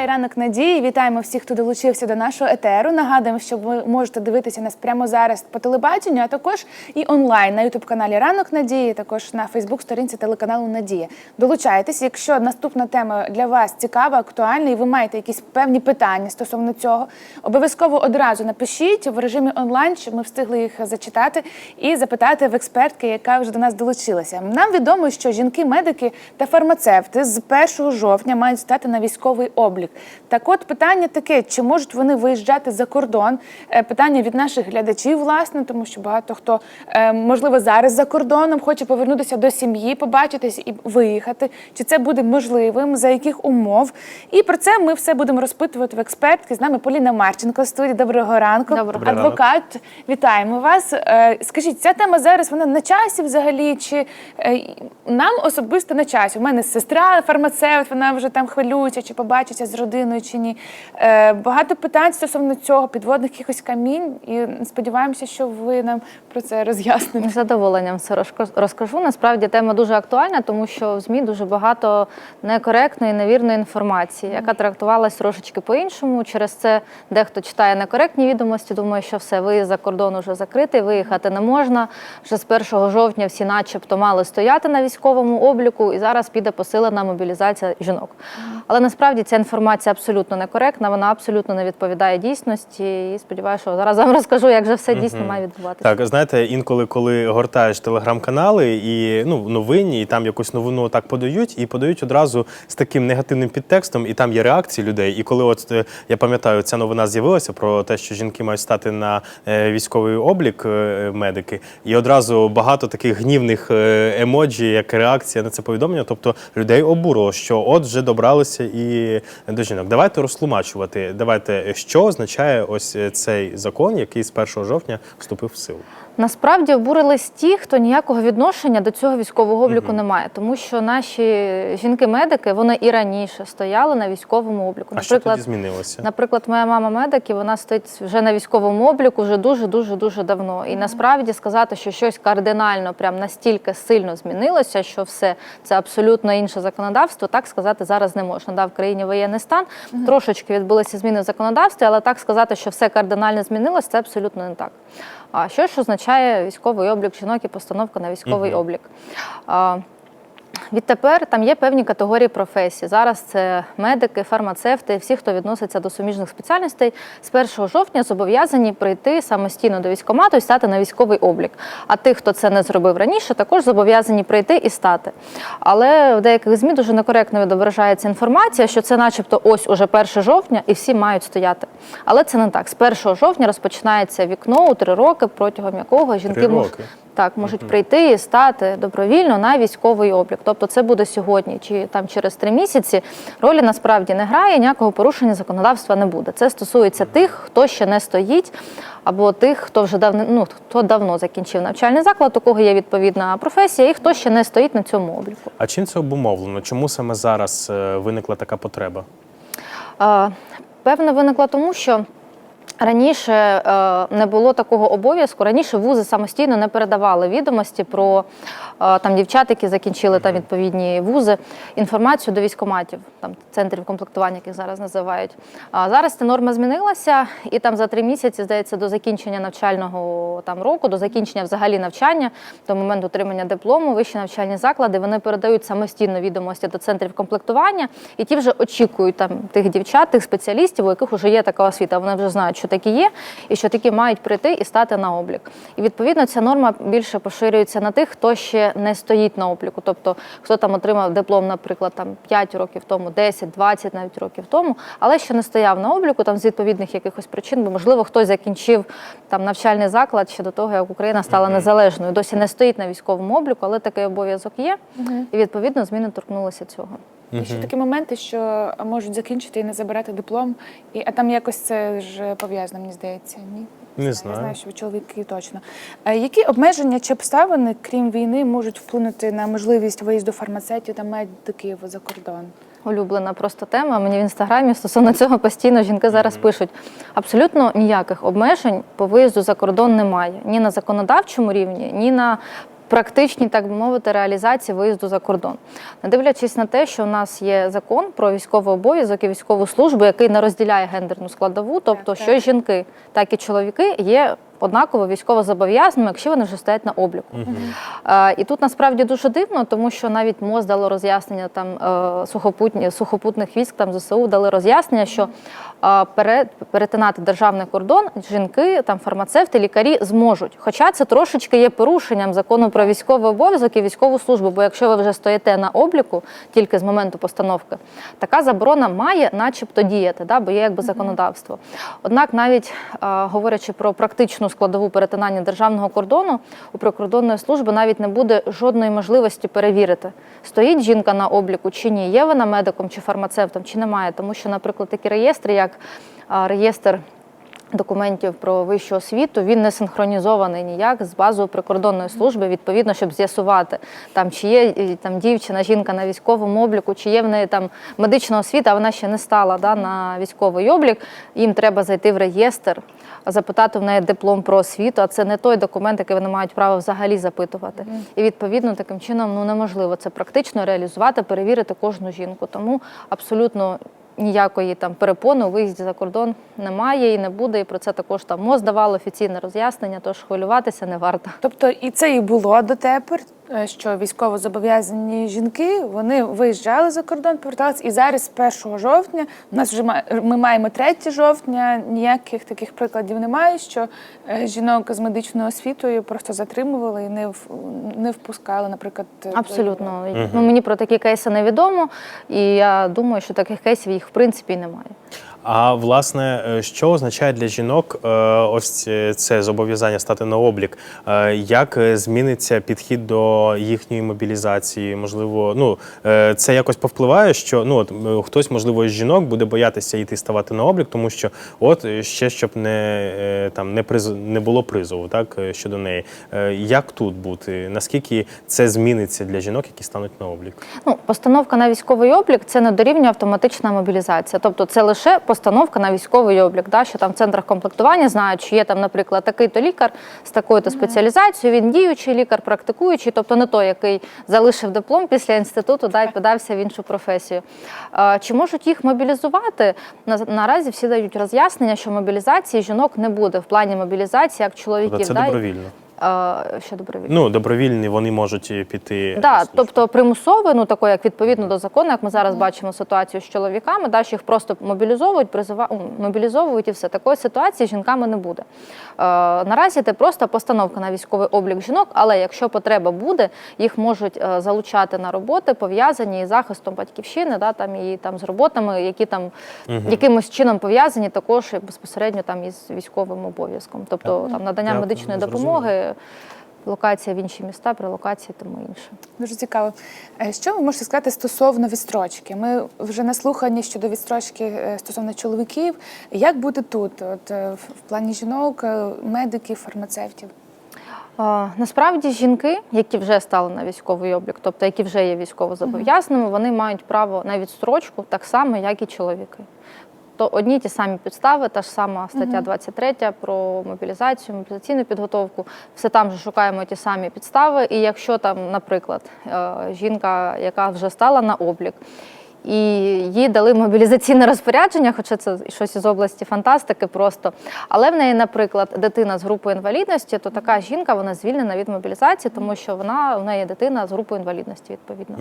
Триває ранок надії. Вітаємо всіх, хто долучився до нашого етеру. Нагадуємо, що ви можете дивитися нас прямо зараз по телебаченню, а також і онлайн на ютуб каналі Ранок Надії, також на Фейсбук-сторінці телеканалу Надія. Долучайтесь, якщо наступна тема для вас цікава, актуальна, і ви маєте якісь певні питання стосовно цього. Обов'язково одразу напишіть в режимі онлайн, щоб ми встигли їх зачитати і запитати в експертки, яка вже до нас долучилася. Нам відомо, що жінки-медики та фармацевти з 1 жовтня мають стати на військовий облік. Так, от питання таке: чи можуть вони виїжджати за кордон? Е, Питання від наших глядачів, власне, тому що багато хто е, можливо зараз за кордоном хоче повернутися до сім'ї, побачитись і виїхати. Чи це буде можливим? За яких умов? І про це ми все будемо розпитувати в експертки. З нами Поліна Марченко в студії. Доброго ранку. Доброго ранку. Адвокат, вітаємо вас. Е, Скажіть, ця тема зараз вона на часі взагалі? Чи нам особисто на часі? У мене сестра фармацевт, вона вже там хвилюється, чи побачиться з родиною, чи ні. Е, Багато питань стосовно цього, підводних якихось камінь. І сподіваємося, що ви нам про це роз'ясните. З задоволенням це розкажу. Насправді тема дуже актуальна, тому що в ЗМІ дуже багато некоректної, невірної інформації, яка трактувалась трошечки по-іншому. Через це дехто читає некоректні відомості, думає, що все, виїзд за кордон уже закритий, виїхати не можна. Вже з 1 жовтня всі, начебто, мали стояти на військовому обліку, і зараз піде посилена мобілізація жінок. Але насправді ця інформація абсолютно некоректна, вона абсолютно не відповідає дійсності. І сподіваюся, що зараз вам розкажу, як же все дійсно має відбуватися. Так, знаєте, інколи, коли гортаєш телеграм-канали і ну новинні, і там якусь новину так подають, і подають одразу з таким негативним підтекстом, і там є реакції людей. І коли, от е, я пам'ятаю, ця новина з'явилася про те, що жінки мають стати на е, військовий облік е, медики, і одразу багато таких гнівних емоджі, як реакція на це повідомлення. Тобто людей обурило, що от вже добралися і до жінок. Давайте розтлумачувати. Давайте, що означає ось е, цей закон, який з 1 жовтня вступив в силу. Насправді обурились ті, хто ніякого відношення до цього військового обліку не має, тому що наші жінки-медики вони і раніше стояли на військовому обліку. А що тоді змінилося? Наприклад, моя мама медик, і вона стоїть вже на військовому обліку вже дуже дуже дуже давно. І насправді сказати, що щось кардинально, прям настільки сильно змінилося, що все це абсолютно інше законодавство, так сказати зараз не можна. Да, в країні воєнний стан трошечки відбулися зміни в законодавстві, але так сказати, що все кардинально змінилось, це абсолютно не так. А що ж означає військовий облік жінок і постановка на військовий облік? Відтепер там є певні категорії професій. Зараз це медики, фармацевти, всі, хто відноситься до суміжних спеціальностей, з 1 жовтня зобов'язані прийти самостійно до військкомату і стати на військовий облік. А тих, хто це не зробив раніше, також зобов'язані прийти і стати. Але в деяких ЗМІ дуже некоректно відображається інформація, що це, начебто, ось уже 1 жовтня, і всі мають стояти. Але це не так. З 1 жовтня розпочинається вікно у три роки, протягом якого жінки можуть? Так, можуть прийти і стати добровільно на військовий облік. Тобто це буде сьогодні чи там через три місяці. Ролі насправді не грає, ніякого порушення законодавства не буде. Це стосується тих, хто ще не стоїть, або тих, хто вже давно ну, хто давно закінчив навчальний заклад, у кого є відповідна професія, і хто ще не стоїть на цьому обліку. А чим це обумовлено? Чому саме зараз е, виникла така потреба? Е, Певно, виникла тому, що. Раніше е, не було такого обов'язку. Раніше вузи самостійно не передавали відомості про е, там дівчат, які закінчили там відповідні вузи, інформацію до військоматів, там центрів комплектування, яких зараз називають. А зараз ця норма змінилася, і там за три місяці, здається, до закінчення навчального там року, до закінчення взагалі навчання, до моменту отримання диплому, вищі навчальні заклади вони передають самостійно відомості до центрів комплектування, і ті вже очікують там тих дівчат, тих спеціалістів, у яких вже є така освіта. Вони вже знають, що такі є, і що такі мають прийти і стати на облік. І відповідно ця норма більше поширюється на тих, хто ще не стоїть на обліку. Тобто, хто там отримав диплом, наприклад, там 5 років тому, 10, 20 навіть років тому, але ще не стояв на обліку там з відповідних якихось причин, бо можливо хтось закінчив там навчальний заклад ще до того, як Україна стала незалежною. Досі не стоїть на військовому обліку, але такий обов'язок є. І відповідно зміни торкнулися цього. І ще такі моменти, що можуть закінчити і не забирати диплом, і а там якось це ж пов'язано, мені здається. Ні, Не Я знаю. знаю, що чоловіки точно. Які обмеження чи обставини, крім війни, можуть вплинути на можливість виїзду фармацевтів та медиків за кордон? Улюблена просто тема. Мені в інстаграмі стосовно цього постійно жінки зараз пишуть. Абсолютно ніяких обмежень по виїзду за кордон немає ні на законодавчому рівні, ні на практичній, так би мовити, реалізації виїзду за кордон. Не дивлячись на те, що у нас є закон про військовий обов'язок і військову службу, який не розділяє гендерну складову, тобто так. що жінки, так і чоловіки є. Однаково військово зобов'язаними, якщо вони вже стоять на обліку. Е, і тут насправді дуже дивно, тому що навіть МОЗ дало роз'яснення там е, сухопутні, сухопутних військ там ЗСУ дали роз'яснення, що е, пере, перетинати державний кордон жінки, там фармацевти, лікарі зможуть. Хоча це трошечки є порушенням закону про військовий обов'язок і військову службу. Бо якщо ви вже стоїте на обліку тільки з моменту постановки, така заборона має, начебто, діяти, да, бо є якби законодавство. Однак, навіть говорячи про практичну складову перетинання державного кордону, у прикордонної служби навіть не буде жодної можливості перевірити, стоїть жінка на обліку чи ні, є вона медиком чи фармацевтом, чи немає. Тому що, наприклад, такі реєстри, як реєстр документів про вищу освіту, він не синхронізований ніяк з базою прикордонної служби, відповідно, щоб з'ясувати, там, чи є там, дівчина, жінка на військовому обліку, чи є в неї там медична освіта, а вона ще не стала да, на військовий облік. Їм треба зайти в реєстр, запитати в неї диплом про освіту, а це не той документ, який вони мають право взагалі запитувати. І відповідно таким чином ну, неможливо це практично реалізувати, перевірити кожну жінку. Тому абсолютно ніякої там перепони у виїзді за кордон немає і не буде. І про це також там МОЗ давало офіційне роз'яснення, тож хвилюватися не варто. Тобто і це і було дотепер, що військово зобов'язані жінки вони виїжджали за кордон, поверталися. І зараз, з 1 жовтня, у нас вже ми маємо 3 жовтня. Ніяких таких прикладів немає, що е, жінок з медичною освітою просто затримували і не в- не впускали, наприклад, до Абсолютно. Ну, мені про такі кейси невідомо, і я думаю, що таких кейсів їх в принципі немає. А власне, е, що означає для жінок е, ось це- зобов'язання стати на облік? Е, Як зміниться підхід до їхньої мобілізації? Можливо, ну це якось повпливає, що ну от хтось, можливо, з жінок буде боятися йти ставати на облік, тому що от ще щоб не там не приз не було призову, так щодо неї. Як тут бути? Наскільки це зміниться для жінок, які стануть на облік? Ну, постановка на військовий облік це не дорівнює автоматична мобілізація. Тобто це лише постановка на військовий облік. Да? Що там в центрах комплектування знають, що є там, наприклад, такий-то лікар з такою-то спеціалізацією, він діючий лікар, практикуючий, тобто не той, який залишив диплом після інституту да, і подався в іншу професію. Чи можуть їх мобілізувати? Наразі всі дають роз'яснення, що мобілізації жінок не буде в плані мобілізації як чоловіків. Це да, добровільно. Е, Що добровільно? Ну добровільні вони можуть е, піти. Да, тобто примусове, ну таке, як відповідно до закону, як ми зараз бачимо ситуацію з чоловіками, да, що їх просто мобілізовують, призива... мобілізовують і все. Такої ситуації з жінками не буде. Е, наразі це просто постановка на військовий облік жінок, але якщо потреба буде, їх можуть е, залучати на роботи, пов'язані із захистом батьківщини, да, там, і там, з роботами, які там якимось чином пов'язані також і безпосередньо там, із військовим обов'язком. Тобто там, надання Дякую, медичної допомоги. Локація в інші міста, при локації тому інше. Дуже цікаво. Е, Що ви можете сказати стосовно відстрочки? Ми вже наслухані щодо відстрочки е, стосовно чоловіків. Як буде тут, от е, в плані жінок, медиків, фармацевтів? Насправді жінки, які вже стали на військовий облік, тобто які вже є військовозобов'язаними, вони мають право на відстрочку так само, як і чоловіки. То одні ті самі підстави, та ж сама стаття 23 про мобілізацію, мобілізаційну підготовку. Все там же шукаємо ті самі підстави. І якщо там, наприклад, е, жінка, яка вже стала на облік, і їй дали мобілізаційне розпорядження, хоча це щось із області фантастики просто. Але в неї, наприклад, дитина з групою інвалідності, то така жінка вона звільнена від мобілізації, тому що вона в неї дитина з групою інвалідності, відповідно.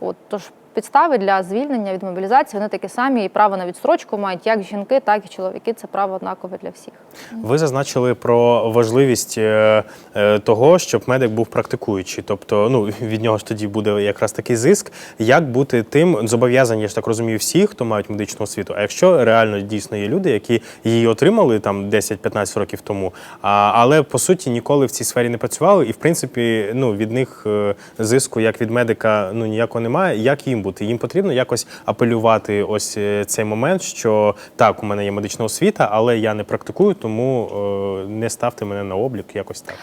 От тож підстави для звільнення від мобілізації вони такі самі, і право на відстрочку мають як жінки, так і чоловіки. Це право однакове для всіх. Ви зазначили про важливість е, е, того, щоб медик був практикуючий. Тобто, ну від нього ж тоді буде якраз такий зиск. Як бути тим зобов'язані, я ж так розумію, всі, хто мають медичну освіту. А якщо реально дійсно є люди, які її отримали там 10-15 років тому, але по суті ніколи в цій сфері не працювали, і в принципі, ну від них е, зиску, як від медика, ну ніякого немає. Як їм бути? Їм потрібно якось апелювати ось е, цей момент, що так, у мене є медична освіта, але я не практикую, тому е, не ставте мене на облік, якось так.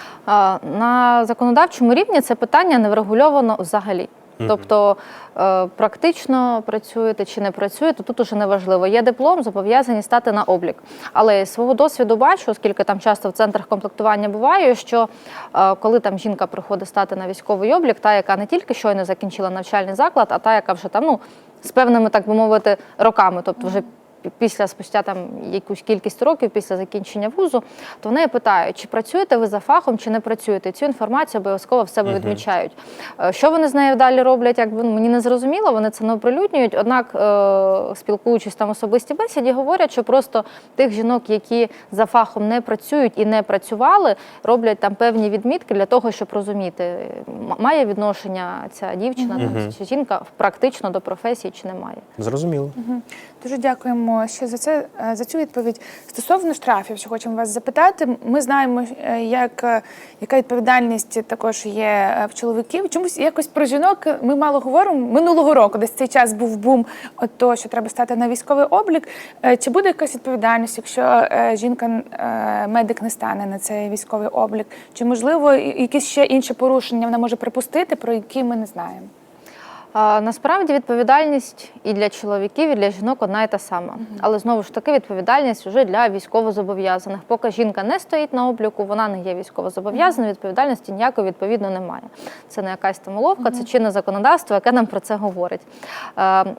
На законодавчому рівні це питання не врегульовано взагалі. Тобто е, практично працюєте чи не працюєте, тут уже не важливо. Є диплом, зобов'язані стати на облік. Але з свого досвіду бачу, оскільки там часто в центрах комплектування буває, що е, коли там жінка приходить стати на військовий облік, та яка не тільки щойно закінчила навчальний заклад, а та, яка вже там ну з певними, так би мовити, роками, тобто вже після спустя там якусь кількість років після закінчення вузу, то в неї питають, чи працюєте ви за фахом, чи не працюєте. Цю інформацію обов'язково в себе відмічають. Е, Що вони з нею далі роблять, якби ну, мені не зрозуміло, вони це не оприлюднюють. Однак, е, спілкуючись там в особистій бесіді, говорять, що просто тих жінок, які за фахом не працюють і не працювали, роблять там певні відмітки для того, щоб розуміти, має відношення ця дівчина там, чи жінка практично до професії, чи не має. Зрозуміло. Дуже дякуємо ще за це е, за цю відповідь. Стосовно штрафів, що хочемо вас запитати. Ми знаємо, е, як е, яка відповідальність також є в чоловіків. Чомусь якось про жінок ми мало говоримо. Минулого року десь цей час був бум того, що треба стати на військовий облік. Чи буде якась відповідальність, якщо жінка медик не стане на цей військовий облік? Чи можливо якісь ще інші порушення вона може припустити, про які ми не знаємо? Насправді відповідальність і для чоловіків, і для жінок одна і та сама. Але знову ж таки відповідальність вже для військовозобов'язаних. Поки жінка не стоїть на обліку, вона не є військовозобов'язаною, відповідальності ніякої відповідно немає. Це не якась там уловка, це чинне законодавство, яке нам про це говорить.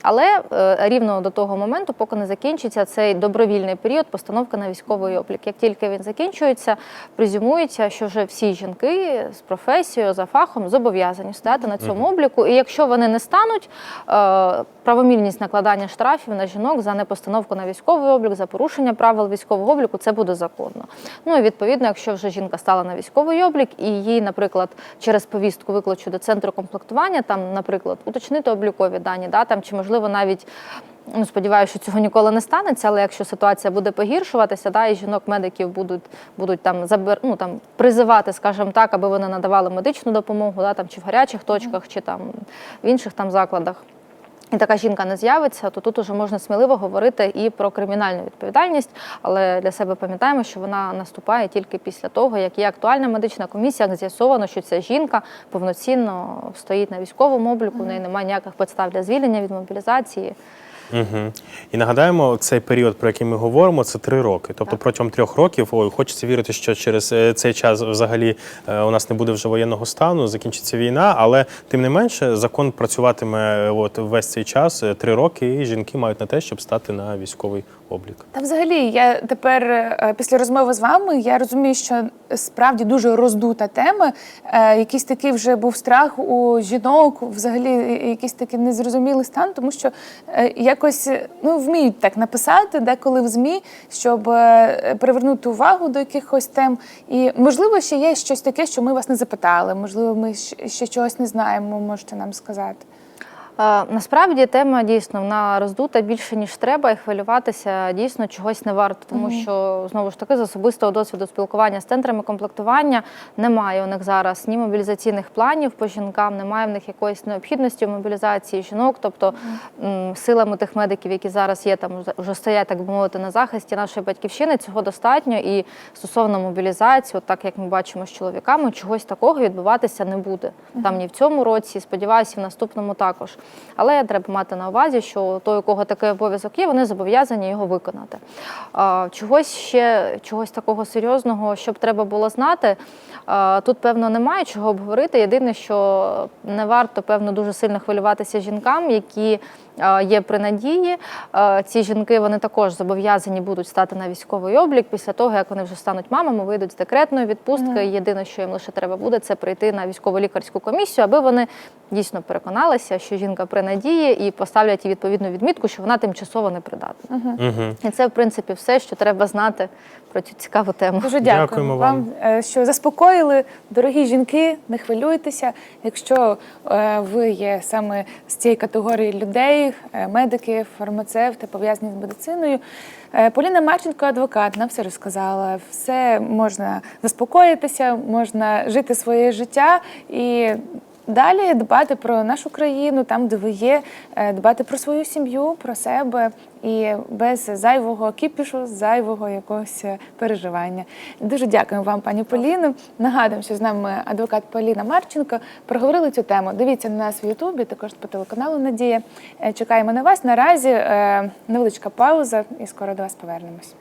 Але е, рівно до того моменту, поки не закінчиться цей добровільний період постановки на військовий облік. Як тільки він закінчується, презюмується, що вже всі жінки з професією за фахом зобов'язані стояти на цьому обліку. І якщо вони не стануть, е, правомірність накладання штрафів на жінок за непостановку на військовий облік, за порушення правил військового обліку, це буде законно. Ну і відповідно, якщо вже жінка стала на військовий облік і їй, наприклад, через повістку викличу до центру комплектування, там, наприклад, уточнити облікові дані, да, там чи можливо навіть. Ну, сподіваюся, що цього ніколи не станеться, але якщо ситуація буде погіршуватися, да, і жінок-медиків будуть, будуть там, забер, ну, там, призивати, скажімо так, аби вони надавали медичну допомогу, да, там, чи в гарячих точках, чи там, в інших там закладах. І така жінка не з'явиться, то тут уже можна сміливо говорити і про кримінальну відповідальність, але для себе пам'ятаємо, що вона наступає тільки після того, як є актуальна медична комісія, як з'ясовано, що ця жінка повноцінно стоїть на військовому обліку, в неї немає ніяких підстав для звільнення від мобілізації. Угу. І нагадаємо, цей період, про який ми говоримо, це три роки. Тобто протягом трьох років ой, хочеться вірити, що через е, цей час взагалі е, у нас не буде вже воєнного стану, закінчиться війна, але тим не менше закон працюватиме от весь цей час е, три роки, і жінки мають на те, щоб стати на військовий облік. Та взагалі, я тепер е, після розмови з вами я розумію, що справді дуже роздута тема. Е, Якийсь такий вже був страх у жінок, взагалі якийсь такий незрозумілий стан, тому що е, якось ну вміють так написати, деколи в змі, щоб привернути увагу до якихось тем. І можливо, ще є щось таке, що ми вас не запитали. Можливо, ми ще чогось не знаємо. Можете нам сказати. Е, Насправді тема дійсно вона роздута більше ніж треба, і хвилюватися дійсно чогось не варто, тому що знову ж таки з особистого досвіду спілкування з центрами комплектування немає у них зараз ні мобілізаційних планів по жінкам, немає в них якоїсь необхідності в мобілізації жінок. Тобто силами тих медиків, які зараз є, там вже стоять, так би мовити, на захисті нашої батьківщини, цього достатньо. І стосовно мобілізації, от так як ми бачимо з чоловіками, чогось такого відбуватися не буде. Там ні в цьому році, сподіваюся, і в наступному також. Але треба мати на увазі, що той, у кого такий обов'язок є, вони зобов'язані його виконати. Чогось ще чогось такого серйозного, щоб треба було знати. Тут, певно, немає чого обговорити. Єдине, що не варто, певно, дуже сильно хвилюватися жінкам, які є при надії. Ці жінки вони також зобов'язані будуть стати на військовий облік після того, як вони вже стануть мамами, вийдуть з декретної відпустки. Єдине, що їм лише треба буде, це прийти на військово лікарську комісію, аби вони дійсно переконалися, що жінка при надії і поставлять їй відповідну відмітку, що вона тимчасово непридатна. Угу. І це, в принципі, все, що треба знати про цю цікаву тему. Дуже дякуємо, Дякуємо вам, вам. е, що заспокоїли. Дорогі жінки, не хвилюйтеся. Якщо е, ви є саме з цієї категорії людей, е, медики, фармацевти, пов'язані з медициною. е, Поліна Марченко, адвокат, нам все розказала. Все можна заспокоїтися, можна жити своє життя і. Далі дбати про нашу країну, там, де ви є, е, дбати про свою сім'ю, про себе і без зайвого кіпішу, зайвого якогось е, переживання. Дуже дякуємо вам, пані Поліно. Нагадуємо, що з нами адвокат Поліна Марченко. Проговорили цю тему. Дивіться на нас в Ютубі, також по телеканалу Надія. Е, Чекаємо на вас. Наразі невеличка пауза і скоро до вас повернемось.